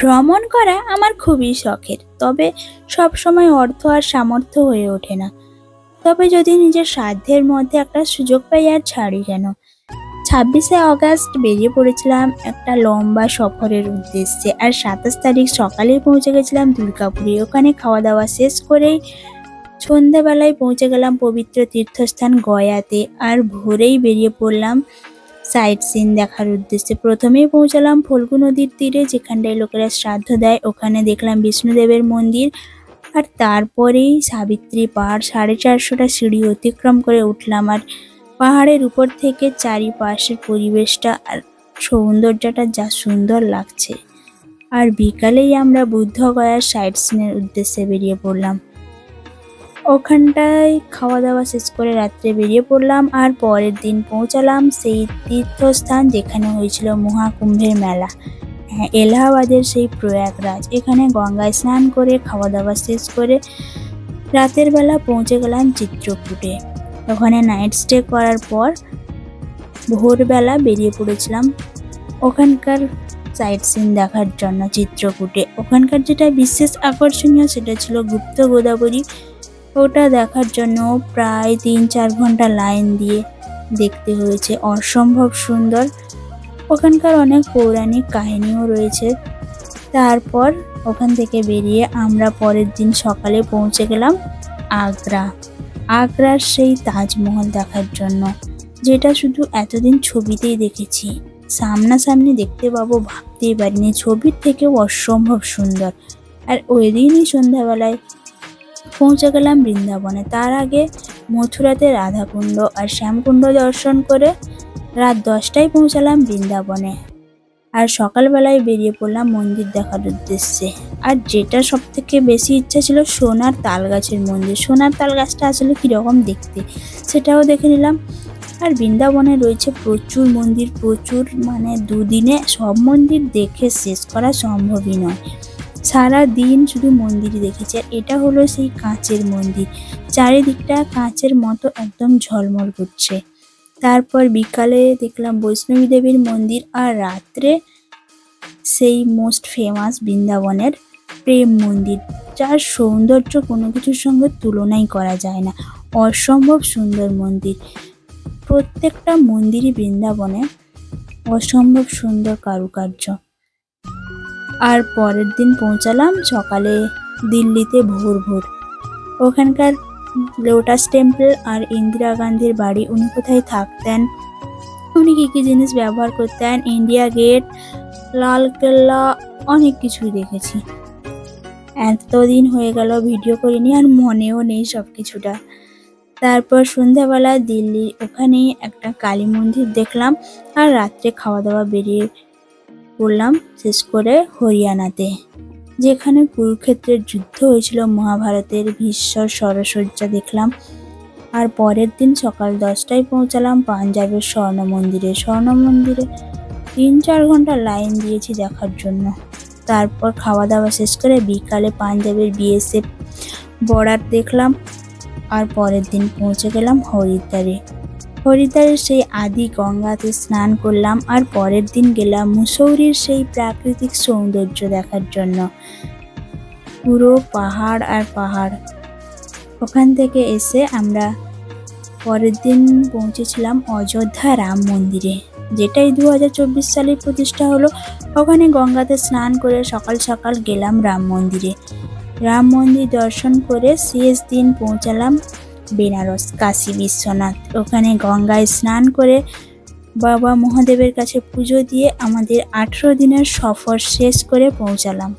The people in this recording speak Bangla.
ভ্রমণ করা আমার খুবই শখের, তবে সব সময় অর্থ আর সামর্থ্য হয়ে ওঠে না। তবে যদি নিজের সাধ্যের মধ্যে একটা সুযোগ পাই আর ছাড়ি কেন? ছাব্বিশে অগাস্ট বেরিয়ে পড়েছিলাম একটা লম্বা সফরের উদ্দেশ্যে আর সাতাশ তারিখ সকালেই পৌঁছে গেছিলাম দুর্গাপুরে। ওখানে খাওয়া দাওয়া শেষ করেই সন্ধেবেলায় পৌঁছে গেলাম পবিত্র তীর্থস্থান গয়াতে আর ভোরেই বেরিয়ে পড়লাম সাইট সিন দেখার উদ্দেশ্যে প্রথমেই পৌঁছালাম ফল্গু নদীর তীরে, যেখানটায় লোকেরা শ্রাদ্ধ দেয়। ওখানে দেখলাম বিষ্ণুদেবের মন্দির আর তারপরেই সাবিত্রী পাহাড়। সাড়ে চারশোটা সিঁড়ি অতিক্রম করে উঠলাম আর পাহাড়ের উপর থেকে চারিপাশের পরিবেশটা আর সৌন্দর্যটা যা সুন্দর লাগছে। আর বিকালেই আমরা বুদ্ধগয়ার সাইট সিনের উদ্দেশ্যে বেরিয়ে পড়লাম। ওখানটায় খাওয়া দাওয়া শেষ করে রাত্রে বেরিয়ে পড়লাম আর পরের দিন পৌঁছালাম সেই তীর্থস্থান যেখানে হয়েছিল মহাকুম্ভের মেলা। হ্যাঁ এলাহাবাদের সেই প্রয়াগরাজ। এখানে গঙ্গায় স্নান করে খাওয়া দাওয়া শেষ করে রাতের বেলা পৌঁছে গেলাম চিত্রকূটে। ওখানে নাইট স্টে করার পর ভোরবেলা বেরিয়ে পড়েছিলাম ওখানকার সাইট সিন দেখার জন্য চিত্রকূটে। ওখানকার যেটা বিশেষ আকর্ষণীয় সেটা ছিল গুপ্ত গোদাবরী। ওটা দেখার জন্য প্রায় তিন চার ঘণ্টা লাইন দিয়ে দেখতে হয়েছে। অসম্ভব সুন্দর। ওখানকার অনেক পৌরাণিক কাহিনীও রয়েছে। তারপর ওখান থেকে বেরিয়ে আমরা পরের দিন সকালে পৌঁছে গেলাম আগ্রা। আগ্রার সেই তাজমহল দেখার জন্য, যেটা শুধু এতদিন ছবিতেই দেখেছি। সামনাসামনি দেখতে পাবো, ভাবতেই পারিনি। ছবির থেকেও অসম্ভব সুন্দর। আর ওই দিনই সন্ধ্যাবেলায় পৌঁছে গেলাম বৃন্দাবনে। তার আগে মথুরাতে রাধাকুণ্ড আর শ্যামকুণ্ড দর্শন করে রাত দশটায় পৌঁছালাম বৃন্দাবনে। আর সকালবেলায় বেরিয়ে পড়লাম মন্দির দেখার উদ্দেশ্যে। আর যেটা সব থেকে বেশি ইচ্ছা ছিল সোনার তাল গাছের মন্দির। সোনার তাল গাছটা আসলে কীরকম দেখতে সেটাও দেখে নিলাম। আর বৃন্দাবনে রয়েছে প্রচুর মন্দির, প্রচুর মানে দুদিনে সব মন্দির দেখে শেষ করা সম্ভবই নয়। সারা দিন শুধু মন্দিরই দেখেছি, আর এটা হলো সেই কাঁচের মন্দির। চারিদিকটা কাঁচের মতো একদম ঝলমল করছে। তারপর বিকালে দেখলাম বৈষ্ণবী দেবীর মন্দির, আর রাত্রে সেই মোস্ট ফেমাস বৃন্দাবনের প্রেম মন্দির। যার সৌন্দর্য কোনো কিছুর সঙ্গে তুলনাই করা যায় না। অসম্ভব সুন্দর মন্দির। প্রত্যেকটা মন্দিরই বৃন্দাবনে অসম্ভব সুন্দর কারুকার্য। আর পরের দিন পৌঁছালাম সকালে দিল্লিতে ভোর ভোর। ওখানকার লোটাস টেম্পল আর ইন্দিরা গান্ধীর বাড়ি, উনি কোথায় থাকতেন? উনি কী কী জিনিস ব্যবহার করতেন? ইন্ডিয়া গেট, লাল কেল্লা, অনেক কিছুই দেখেছি। এতদিন হয়ে গেল, ভিডিও করিনি আর মনেও নেই সব কিছুটা তারপর সন্ধ্যাবেলা দিল্লি, ওখানেই একটা কালী মন্দির দেখলাম আর রাত্রে খাওয়া দাওয়া বেরিয়ে পড়লাম শেষ করে হরিয়ানাতে, যেখানে কুরুক্ষেত্রের যুদ্ধ হয়েছিল মহাভারতের ভীষ্মর সরসজ্জা দেখলাম। আর পরের দিন সকাল দশটায় পৌঁছালাম পাঞ্জাবের স্বর্ণ মন্দিরে স্বর্ণ মন্দিরে তিন চার ঘণ্টা লাইন দিয়েছি দেখার জন্য। তারপর খাওয়া দাওয়া শেষ করে বিকালে পাঞ্জাবের বিএসএফ বর্ডার দেখলাম। আর পরের দিন পৌঁছে গেলাম হরিদ্বারে। হরিদ্বারের সেই আদি গঙ্গাতে স্নান করলাম আর পরের দিন গেলাম মুসৌরির সেই প্রাকৃতিক সৌন্দর্য দেখার জন্য। পুরো পাহাড় আর পাহাড়। ওখান থেকে এসে আমরা পরের দিন পৌঁছেছিলাম অযোধ্যা রাম মন্দিরে, যেটাই দু হাজার চব্বিশ সালে প্রতিষ্ঠা হলো। ওখানে গঙ্গাতে স্নান করে সকাল সকাল গেলাম রাম মন্দিরে। রাম মন্দির দর্শন করে শেষ দিন পৌঁছালাম বেনারস, কাশী, বিশ্বনাথ। ওখানে গঙ্গায় স্নান করে বাবা মহাদেবের কাছে পুজো দিয়ে আমাদের আঠেরো দিনের সফর শেষ করে পৌঁছালাম।